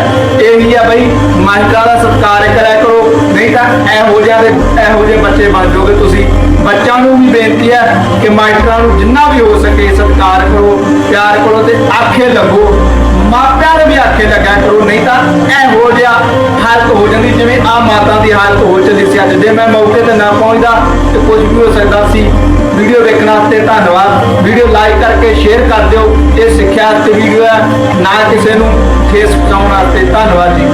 [SPEAKER 5] ਵੀ ਆ ਬਈ ਮਾਸਟਰਾਂ ਦਾ ਸਤਿਕਾਰ ਕਰਿਆ ਕਰੋ, ਨਹੀਂ ਤਾਂ ਇਹੋ ਜਿਹੇ ਦੇ, ਇਹੋ ਜਿਹੇ ਬੱਚੇ ਬਣ ਜਾਓਗੇ ਤੁਸੀਂ। ਬੱਚਿਆਂ ਨੂੰ ਵੀ ਬੇਨਤੀ ਹੈ ਕਿ ਮਾਸਟਰਾਂ ਨੂੰ ਜਿੰਨਾ ਵੀ ਹੋ ਸਕੇ ਸਤਿਕਾਰ ਕਰੋ, ਪਿਆਰ ਕਰੋ ਤੇ ਆਖੇ ਲੱਗੋ। ਮਾਪਿਆਂ ਨੂੰ ਵੀ ਆਖੇ ਲੱਗਾ ਕਰੋ ਨਹੀਂ ਤਾਂ ਇਹੋ ਜਿਹਾ ਹਾਲਤ ਹੋ ਜਾਂਦੀ, ਜਿਵੇਂ ਆ ਮਾਤਾ ਦੀ ਹਾਲਤ ਹੋ ਚੱਲੀ ਸੀ ਅੱਜ। ਜੇ ਮੈਂ ਮੌਕੇ ਤੇ ਨਾ ਪਹੁੰਚਦਾ ਤੇ ਕੁਝ ਵੀ ਹੋ ਸਕਦਾ ਸੀ, ਵੀਡੀਓ ਵੇਖਣ ਵਾਸਤੇ ਧੰਨਵਾਦ। ਵੀਡੀਓ ਲਾਈਕ ਕਰਕੇ ਸ਼ੇਅਰ ਕਰ ਦਿਓ। ਇਹ ਸਿੱਖਿਆ ਤੇ ਵੀਡੀਓ ਹੈ, ਨਾ ਕਿਸੇ ਨੂੰ ਠੇਸ ਪਹੁੰਚਾਉਣ ਵਾਸਤੇ। ਧੰਨਵਾਦ ਜੀ।